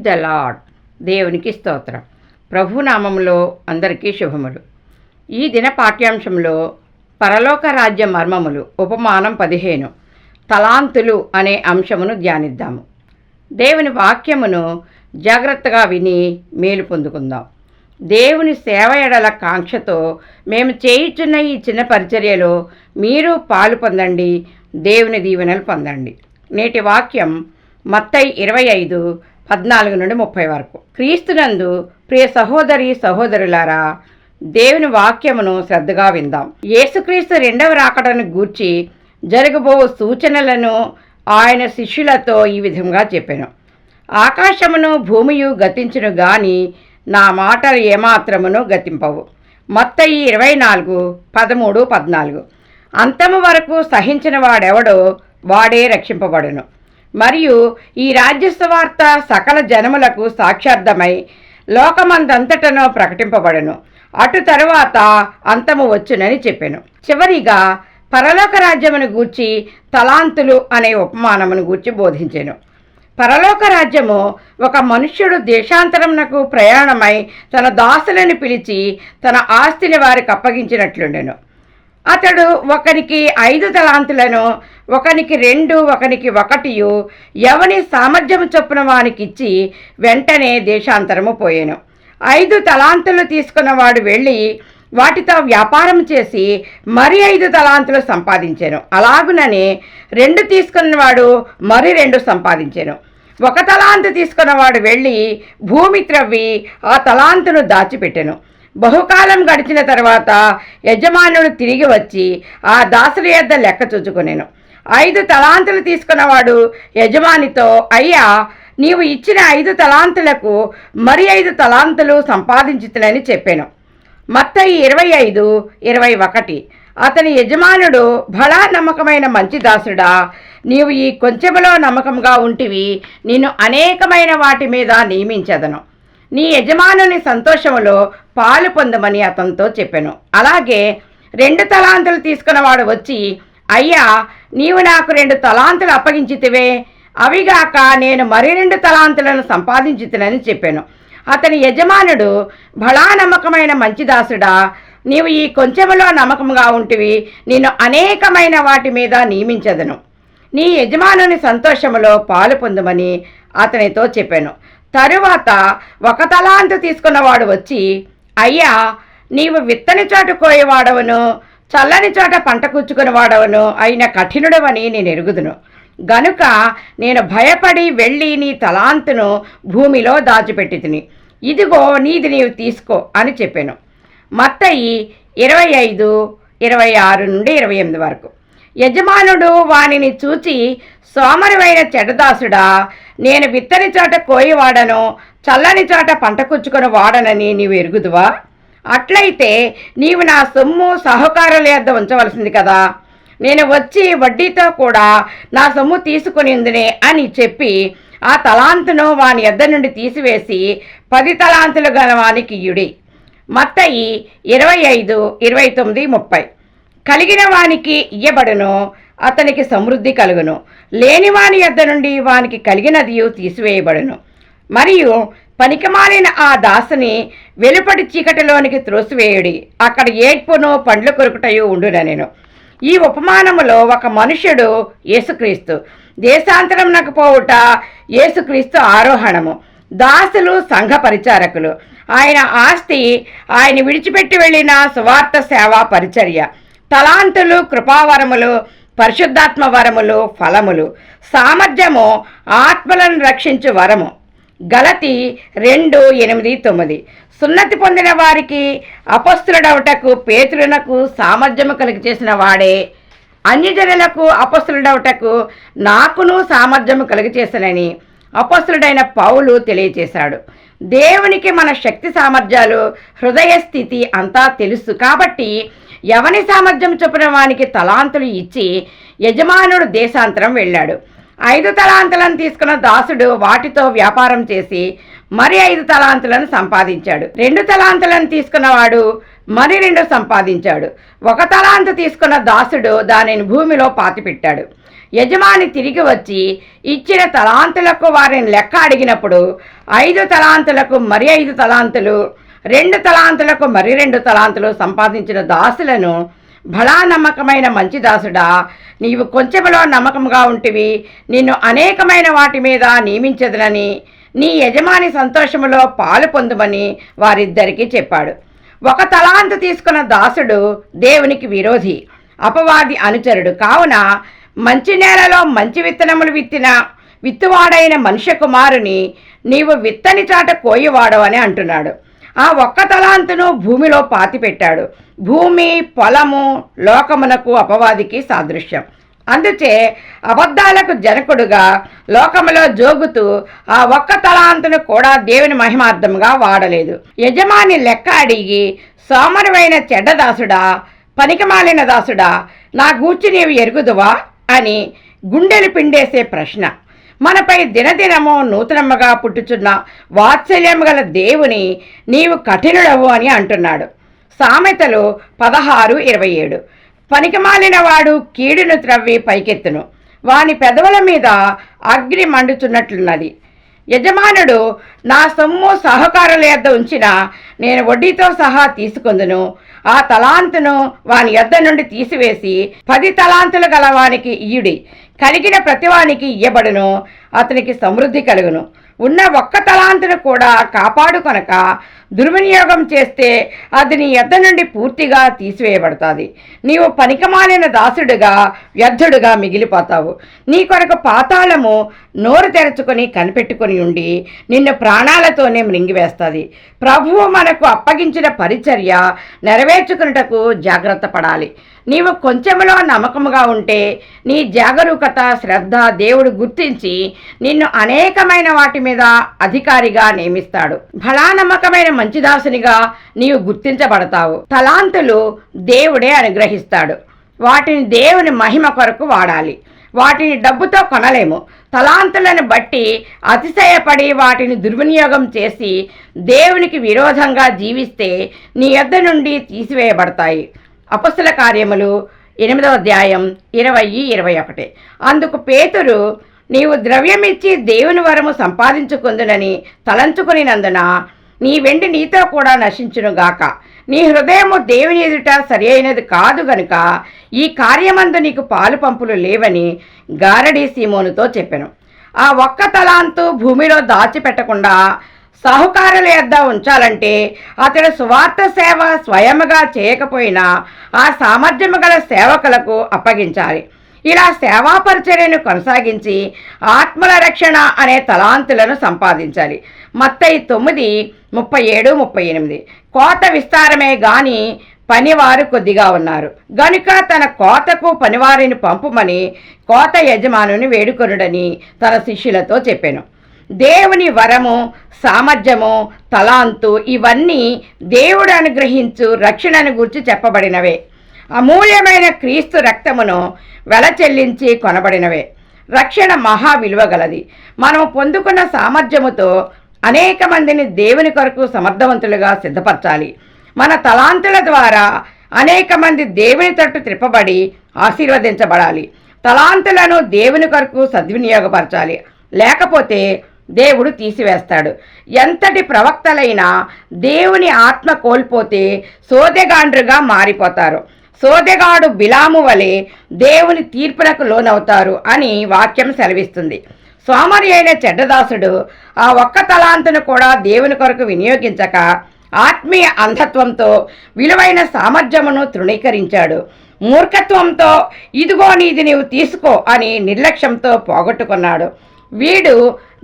Praise the lord దేవునికి స్తోత్రం. ప్రభునామంలో అందరికీ శుభములు. ఈ దిన పాఠ్యాంశంలో పరలోక రాజ్య మర్మములు ఉపమానం పదిహేను. తలాంతులు అనే అంశమును ధ్యానిద్దాము. దేవుని వాక్యమును జాగ్రత్తగా విని మేలు పొందుకుందాం. దేవుని సేవ ఎడల కాంక్షతో మేము చేయుచున్న ఈ చిన్న పరిచర్యలో మీరు పాలు పొందండి దేవుని దీవెనలు పొందండి. నేటి వాక్యం మత్తై ఇరవై ఐదు పద్నాలుగు నుండి ముప్పై వరకు. క్రీస్తునందు ప్రియ సహోదరి సహోదరులారా దేవుని వాక్యమును శ్రద్ధగా విందాం. యేసుక్రీస్తు రెండవ రాకడను గూర్చి జరగబో సూచనలను ఆయన శిష్యులతో ఈ విధంగా చెప్పాను. ఆకాశమును భూమియు గతించును గాని నా మాటలు ఏమాత్రమును గతింపవు. మత్తయి ఇరవై నాలుగు పదమూడు పద్నాలుగు. అంతము వరకు సహించిన వాడెవడో వాడే రక్షింపబడును. మరియు ఈ రాజ్యస్వార్త సకల జనములకు సాక్షార్థమై లోకమందంతటనో ప్రకటింపబడును. అటు తరువాత అంతము వచ్చునని చెప్పాను. చివరిగా పరలోక రాజ్యమును గూర్చి తలాంతులు అనే ఉపమానమును గూర్చి బోధించాను. పరలోక రాజ్యము ఒక మనుష్యుడు దేశాంతరమునకు ప్రయాణమై తన దాసులను పిలిచి తన ఆస్తిని వారికి అప్పగించినట్లుండెను. అతడు ఒకనికి ఐదు తలాంతులను ఒకనికి రెండు ఒకనికి ఒకటియు ఎవని సామర్థ్యము చొప్పున వానికిచ్చి వెంటనే దేశాంతరము పోయాను. ఐదు తలాంతులు తీసుకున్నవాడు వెళ్ళి వాటితో వ్యాపారం చేసి మరి ఐదు తలాంతులు సంపాదించాను. అలాగుననే రెండు తీసుకున్నవాడు మరి రెండు సంపాదించాను. ఒక తలాంతు తీసుకున్నవాడు వెళ్ళి భూమి త్రవ్వి ఆ తలాంతును దాచిపెట్టెను. బహుకాలం గడిచిన తర్వాత యజమానుడు తిరిగి వచ్చి ఆ దాసుల యొద్ద లెక్క చూచుకునేను. ఐదు తలాంతులు తీసుకున్నవాడు యజమానితో అయ్యా నీవు ఇచ్చిన ఐదు తలాంతులకు మరి ఐదు తలాంతులు సంపాదించుతునని చెప్పాను. మత్తయి ఇరవై ఐదు ఇరవై ఒకటి. అతని యజమానుడు భళా నమ్మకమైన మంచి దాసుడా నీవు ఈ కొంచెములో నమ్మకంగా ఉంటివి నిన్ను అనేకమైన వాటి మీద నియమించదను. నీ యజమానుని సంతోషములో పాలు పొందమని అతనితో చెప్పాను. అలాగే రెండు తలాంతులు తీసుకున్నవాడు వచ్చి అయ్యా నీవు నాకు రెండు తలాంతులు అప్పగించితివే. అవిగాక నేను మరి రెండు తలాంతులను సంపాదించుతునని చెప్పాను. అతని యజమానుడు బలా నమ్మకమైన మంచి దాసుడా నీవు ఈ కొంచెములో నమ్మకంగా ఉంటివి నేను అనేకమైన వాటి మీద నియమించదను. నీ యజమానుని సంతోషములో పాలు పొందమని అతనితో చెప్పాను. తరువాత ఒక తలాంతు తీసుకున్నవాడు వచ్చి అయ్యా నీవు విత్తని చోట కోయేవాడవను చల్లని చోట పంట కూర్చుకుని వాడవను అయిన కఠినుడవని నేను ఎరుగుదును. గనుక నేను భయపడి వెళ్ళి నీ తలాంతును భూమిలో దాచిపెట్టి తిని ఇదిగో నీది నీవు తీసుకో అని చెప్పాను. మత్తయి ఇరవై ఐదు ఇరవై ఆరు నుండి ఇరవై ఎనిమిది వరకు. యజమానుడు వానిని చూచి సోమరివైన చెడ్డదాసుడా నేను విత్తని చోట కోయివాడను చల్లని చోట పంట కుచ్చుకొని వాడనని నీవు ఎరుగుదువా? అట్లయితే నీవు నా సొమ్ము సహకారుల యొద్ద ఉంచవలసింది కదా. నేను వచ్చి వడ్డీతో కూడా నా సొమ్ము తీసుకునిందినే అని చెప్పి ఆ తలాంతును వాని యొద్ద నుండి తీసివేసి పది తలాంతులు గల వానికి ఇయుడి. మత్తయి ఇరవై ఐదు ఇరవై తొమ్మిది ముప్పై. కలిగిన వానికి ఇయ్యబడును అతనికి సమృద్ధి కలుగును. లేనివాని యొద్ద నుండి వానికి కలిగినదియు తీసివేయబడును. మరియు పనికిమాలిన ఆ దాసుని వెలుపటి చీకటిలోనికి త్రోసివేయుడి. అక్కడ ఏడ్పును పండ్లు కొరుకుటయు ఉండునెను ఈ ఉపమానములో ఒక మనుష్యుడు యేసుక్రీస్తు. దేశాంతరంనకు పోవుట యేసుక్రీస్తు ఆరోహణము. దాసులు సంఘ పరిచారకులు. ఆయన ఆస్తి ఆయన విడిచిపెట్టి వెళ్ళిన సువార్త సేవా పరిచర్య. తలాంతులు కృపావరములు పరిశుద్ధాత్మ వరములు ఫలములు. సామర్థ్యము ఆత్మలను రక్షించు వరము. గలతి రెండు ఎనిమిది తొమ్మిది. సున్నతి పొందిన వారికి అపస్తులుడవుటకు పేతులనకు సామర్థ్యము కలిగి చేసిన వాడే. అన్యజనులకు అపస్తులుడవుటకు నాకును సామర్థ్యము కలిగి చేశానని అపస్తుడైన పౌలు తెలియచేశాడు. దేవునికి మన శక్తి సామర్థ్యాలు హృదయ స్థితి అంతా తెలుసు. కాబట్టి ఎవని సామర్థ్యం చొప్పున వానికి తలాంతులు ఇచ్చి యజమానుడు దేశాంతరం వెళ్ళాడు. ఐదు తలాంతులను తీసుకున్న దాసుడు వాటితో వ్యాపారం చేసి మరి ఐదు తలాంతులను సంపాదించాడు. రెండు తలాంతులను తీసుకున్నవాడు మరి రెండు సంపాదించాడు. ఒక తలాంతు తీసుకున్న దాసుడు దానిని భూమిలో పాతిపెట్టాడు. యజమాని తిరిగి వచ్చి ఇచ్చిన తలాంతులకు వారిని లెక్క అడిగినప్పుడు ఐదు తలాంతులకు మరి ఐదు తలాంతులు రెండు తలాంతులకు మరి రెండు తలాంతులు సంపాదించిన దాసులను బలా నమ్మకమైన మంచి దాసుడా నీవు కొంచెంలో నమ్మకంగా ఉంటివి నిన్ను అనేకమైన వాటి మీద నియమించదునని నీ యజమాని సంతోషములో పాలు పొందుమని వారిద్దరికీ చెప్పాడు. ఒక తలాంతు తీసుకున్న దాసుడు దేవునికి విరోధి అపవాది అనుచరుడు. కావున మంచి నేలలో మంచి విత్తనములు విత్తిన విత్తువాడైన మనుష్య కుమారుని నీవు విత్తని చాట కోయివాడవని అంటున్నాడు. ఆ ఒక్క తలాంతును భూమిలో పాతిపెట్టాడు. భూమి పొలము లోకమునకు అపవాదికి సాదృశ్యం. అందుచే అబద్ధాలకు జనకుడుగా లోకములో జోగుతూ ఆ ఒక్క తలాంతును కూడా దేవుని మహిమార్థంగా వాడలేదు. యజమాని లెక్క అడిగి సోమరువైన చెడ్డదాసుడా పనికిమాలిన దాసుడా నా గూర్చి నీవు ఎరుగుదువా? అని గుండెలు పిండేసే ప్రశ్న. మనపై దినదినము నూతనమ్మగా పుట్టుచున్న వాత్సల్యము గల దేవుని నీవు కఠినుడవు అని అంటున్నాడు. సామెతలు పదహారు ఇరవై ఏడు. పనికిమాలిన వాడు కీడును త్రవ్వి పైకెత్తును. వాని పెదవుల మీద అగ్ని మండుచున్నట్లున్నది. యజమానుడు నా సొమ్ము సహకారుల యొద్ద ఉంచిన నేను వడ్డీతో సహా తీసుకొందును. ఆ తలాంతును వాని యొద్ద నుండి తీసివేసి పది తలాంతులు గల వానికి ఇయుడి కలిగిన ప్రతివానికి ఇయ్యబడును అతనికి సమృద్ధి కలుగును. ఉన్న ఒక్క తలాంతును కూడా కాపాడుకొనక దుర్వినియోగం చేస్తే అది నీ యొద్ద నుండి పూర్తిగా తీసివేయబడుతుంది. నీవు పనికమాలిన దాసుడుగా వ్యర్థుడుగా మిగిలిపోతావు. నీ కొరకు పాతాళము నోరు తెరుచుకొని కనిపెట్టుకొని ఉండి నిన్ను ప్రాణాలతోనే మృంగివేస్తుంది. ప్రభువు మనకు అప్పగించిన పరిచర్య నెరవేర్చుకున్నటకు జాగ్రత్త పడాలి. నీవు కొంచెంలో నమ్మకముగా ఉంటే నీ జాగరూకత శ్రద్ధ దేవుడు గుర్తించి నిన్ను అనేకమైన వాటి మీద అధికారిగా నియమిస్తాడు. బలా నమ్మకమైన మంచిదాసునిగా నీవు గుర్తించబడతావు. తలాంతులు దేవుడే అనుగ్రహిస్తాడు. వాటిని దేవుని మహిమ కొరకు వాడాలి. వాటిని డబ్బుతో కొనలేము. తలాంతులను బట్టి అతిశయపడి వాటిని దుర్వినియోగం చేసి దేవునికి విరోధంగా జీవిస్తే నీ యొద్ద నుండి తీసివేయబడతాయి. అపస్సుల కార్యములు ఎనిమిదవ అధ్యాయం ఇరవై ఇరవై ఒకటి. అందుకు పేతురు నీవు ద్రవ్యమిచ్చి దేవుని వరము సంపాదించుకుందునని తలంచుకునినందున నీ వెండి నీతో కూడా నశించునుగాక నీ హృదయము దేవుని ఎదుట సరి అయినది కాదు గనుక ఈ కార్యమందు నీకు పాలు పంపులు లేవని గారడీ సీమోనుతో చెప్పాను. ఆ ఒక్క తలాంతు భూమిలో దాచిపెట్టకుండా సాహుకారుల యొద్ద ఉంచాలంటే అతడు సువార్త సేవ స్వయముగా చేయకపోయినా ఆ సామర్థ్యము గల సేవకులకు అప్పగించాలి. ఇలా సేవా పరిచర్యను కొనసాగించి ఆత్మల రక్షణ అనే తలాంతులను సంపాదించాలి. మత్తయి తొమ్మిది ముప్పై ఏడు ముప్పై ఎనిమిది. కోత విస్తారమే గాని పనివారు కొద్దిగా ఉన్నారు. గనుక తన కోతకు పనివారిని పంపుమని కోత యజమానుని వేడుకొనుడని తన శిష్యులతో చెప్పాను. దేవుని వరము సామర్థ్యము తలాంతు ఇవన్నీ దేవుడు అనుగ్రహించు రక్షణను గురించి చెప్పబడినవే. అమూల్యమైన క్రీస్తు రక్తమును వెల చెల్లించి కొనబడినవే. రక్షణ మహా విలువ గలది. మనము పొందుకున్న సామర్థ్యముతో అనేక మందిని దేవుని కొరకు సమర్థవంతులుగా సిద్ధపరచాలి. మన తలాంతుల ద్వారా అనేక మంది దేవుని తట్టు త్రిప్పబడి ఆశీర్వదించబడాలి. తలాంతులను దేవుని కొరకు సద్వినియోగపరచాలి. లేకపోతే దేవుడు తీసివేస్తాడు. ఎంతటి ప్రవక్తలైనా దేవుని ఆత్మ కోల్పోతే సోదెగాండ్రుగా మారిపోతారు. సోదెగాడు బిలాము వలె దేవుని తీర్పునకు లోనవుతారు అని వాక్యం సెలవిస్తుంది. సోమరి అయిన చెడ్డదాసుడు ఆ ఒక్క తలాంతును కూడా దేవుని కొరకు వినియోగించక ఆత్మీయ అంధత్వంతో విలువైన సామర్థ్యమును తృణీకరించాడు. మూర్ఖత్వంతో ఇదిగో నీది నీవు తీసుకో అని నిర్లక్ష్యంతో పోగొట్టుకున్నాడు. వీడు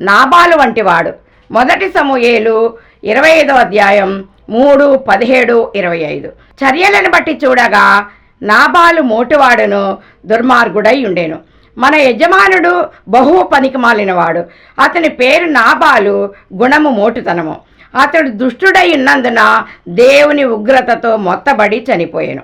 నాబాలు వంటివాడు. మొదటి సమూయేలు ఇరవై ఐదో అధ్యాయం మూడు పదిహేడు ఇరవై ఐదు చర్యలను బట్టి చూడగా నాబాలు మోటువాడును దుర్మార్గుడై ఉండేను. మన యజమానుడు బహు పనికి మాలినవాడు. అతని పేరు నాబాలు గుణము మోటుతనము. అతడు దుష్టుడై ఉన్నందున దేవుని ఉగ్రతతో మొత్తబడి చనిపోయాను.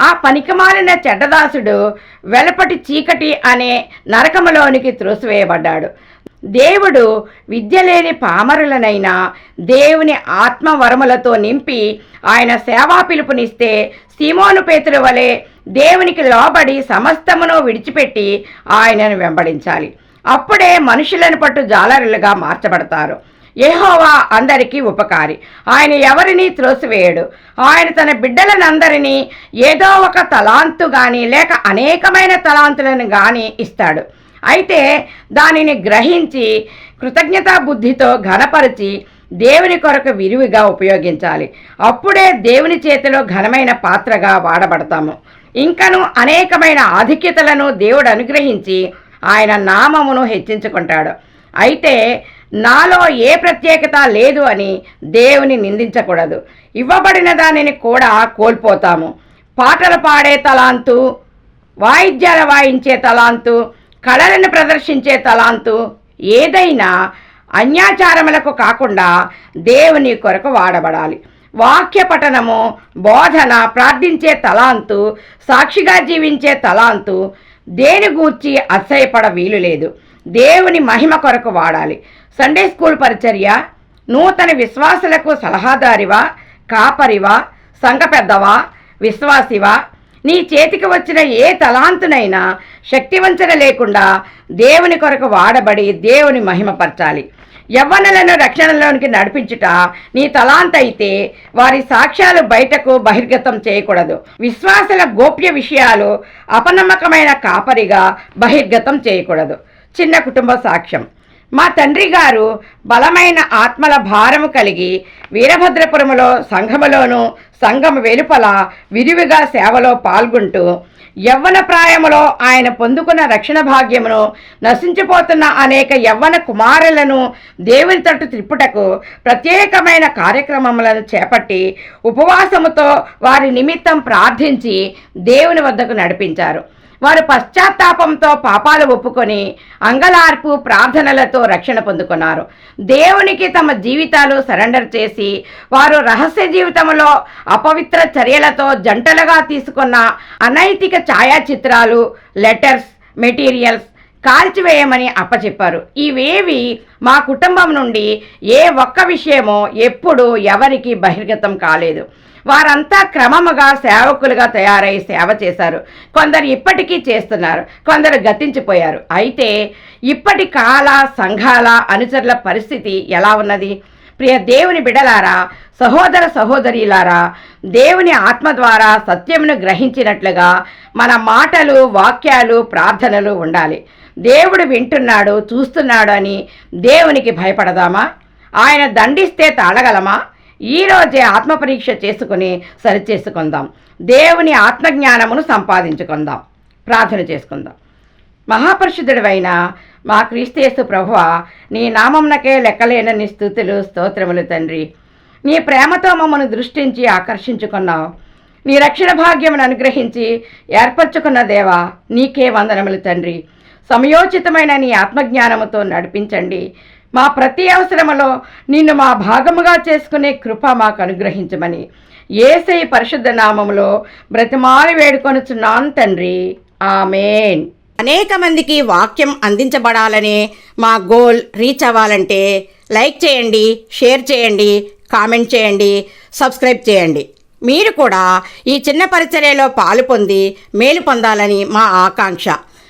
ఆ పనికిమాలిన చెడ్డదాసుడు వెలపటి చీకటి అనే నరకములోనికి త్రోసివేయబడ్డాడు. దేవుడు విద్య లేని పామరులనైనా దేవుని ఆత్మవరములతో నింపి ఆయన సేవా పిలుపునిస్తే సీమోను పేతుల వలె దేవునికి లోబడి సమస్తమును విడిచిపెట్టి ఆయనను వెంబడించాలి. అప్పుడే మనుషులను పట్టు జాలరులుగా మార్చబడతారు. యహోవా అందరికీ ఉపకారి. ఆయన ఎవరిని త్రోసివేయడు. ఆయన తన బిడ్డలనందరినీ ఏదో ఒక తలాంతు గాని లేక అనేకమైన తలాంతులను గాని ఇస్తాడు. అయితే దానిని గ్రహించి కృతజ్ఞతా బుద్ధితో ఘనపరిచి దేవుని కొరకు విరివిగా ఉపయోగించాలి. అప్పుడే దేవుని చేతిలో ఘనమైన పాత్రగా వాడబడతాము. ఇంకను అనేకమైన ఆధిక్యతలను దేవుడు అనుగ్రహించి ఆయన నామమును హెచ్చించుకుంటాడు. అయితే నాలో ఏ ప్రత్యేకత లేదు అని దేవుని నిందించకూడదు. ఇవ్వబడిన దానిని కూడా కోల్పోతాము. పాటలు పాడే తలాంతు వాయిద్యాలు వాయించే తలాంతు కళలను ప్రదర్శించే తలాంతు ఏదైనా అన్యాచారములకు కాకుండా దేవుని కొరకు వాడబడాలి. వాక్య పఠనము బోధన ప్రార్థించే తలాంతు సాక్షిగా జీవించే తలాంతు దేని గూర్చి అసహ్యపడ వీలు లేదు. దేవుని మహిమ కొరకు వాడాలి. సండే స్కూల్ పరిచర్య నూతన విశ్వాసులకు సలహాదారివా కాపరివా సంఘ పెద్దవా విశ్వాసివా నీ చేతికి వచ్చిన ఏ తలాంతునైనా శక్తివంచన లేకుండా దేవుని కొరకు వాడబడి దేవుని మహిమపరచాలి. యవ్వనులను రక్షణలోనికి నడిపించుట నీ తలాంత అయితే వారి సాక్ష్యాలు బయటకు బహిర్గతం చేయకూడదు. విశ్వాసుల గోప్య విషయాలు అపనమ్మకమైన కాపరిగా బహిర్గతం చేయకూడదు. చిన్న కుటుంబ సాక్ష్యం. మా తండ్రి గారు బలమైన ఆత్మల భారము కలిగి వీరభద్రపురములో సంఘములోను సంఘం వెలుపల విరివిగా సేవలో పాల్గొంటూ యవ్వన ప్రాయములో ఆయన పొందుకున్న రక్షణ భాగ్యమును నశించిపోతున్న అనేక యవ్వన కుమారులను దేవుని తట్టు త్రిప్పుటకు ప్రత్యేకమైన కార్యక్రమములను చేపట్టి ఉపవాసముతో వారి నిమిత్తం ప్రార్థించి దేవుని వద్దకు నడిపించారు. వారు పశ్చాత్తాపంతో పాపాలు ఒప్పుకొని అంగలార్పు ప్రార్థనలతో రక్షణ పొందుకున్నారు. దేవునికి తమ జీవితాలు సరెండర్ చేసి వారు రహస్య జీవితంలో అపవిత్ర చర్యలతో జంటలుగా తీసుకున్న అనైతిక ఛాయాచిత్రాలు లెటర్స్ మెటీరియల్స్ కాల్చివేయమని అప్పచెప్పారు. ఇవేవి మా కుటుంబం నుండి ఏ ఒక్క విషయమో ఎప్పుడు ఎవరికి బహిర్గతం కాలేదు. వారంతా క్రమముగా సేవకులుగా తయారై సేవ చేశారు. కొందరు ఇప్పటికీ చేస్తున్నారు. కొందరు గతించిపోయారు. అయితే ఇప్పటి కాల సంఘాల అనుచరుల పరిస్థితి ఎలా ఉన్నది? ప్రియ దేవుని బిడలారా సహోదర సహోదరిలారా దేవుని ఆత్మ ద్వారా సత్యమును గ్రహించినట్లుగా మన మాటలు వాక్యాలు ప్రార్థనలు ఉండాలి. దేవుడు వింటున్నాడు చూస్తున్నాడు అని దేవునికి భయపడదామా? ఆయన దండిస్తే తాళగలమా? ఈరోజే ఆత్మపరీక్ష చేసుకుని సరిచేసుకుందాం. దేవుని ఆత్మజ్ఞానమును సంపాదించుకుందాం. ప్రార్థన చేసుకుందాం. మహాపరిశుద్ధుడివైన మా క్రీస్తేసు ప్రభువ నీ నామంనకే లెక్కలేనని స్థుతులు స్తోత్రములు తండ్రి. నీ ప్రేమతో మమ్మల్ని దృష్టించి ఆకర్షించుకున్నావు. నీ రక్షణ భాగ్యమును అనుగ్రహించి ఏర్పరచుకున్న దేవా నీకే వందనములు తండ్రి. సమయోచితమైన నీ ఆత్మజ్ఞానముతో నడిపించండి. మా ప్రతి అవసరములో నిన్ను మా భాగముగా చేసుకునే కృప మాకు అనుగ్రహించమని ఏసై పరిశుద్ధ నామములో బ్రతిమాలి వేడుకొనుచున్నాను తండ్రి. ఆమెన్. అనేక మందికి వాక్యం అందించబడాలనే మా గోల్ రీచ్ అవ్వాలంటే లైక్ చేయండి షేర్ చేయండి కామెంట్ చేయండి సబ్స్క్రైబ్ చేయండి. మీరు కూడా ఈ చిన్న పరిచర్యలో పాలు పొంది మేలు పొందాలని మా ఆకాంక్ష.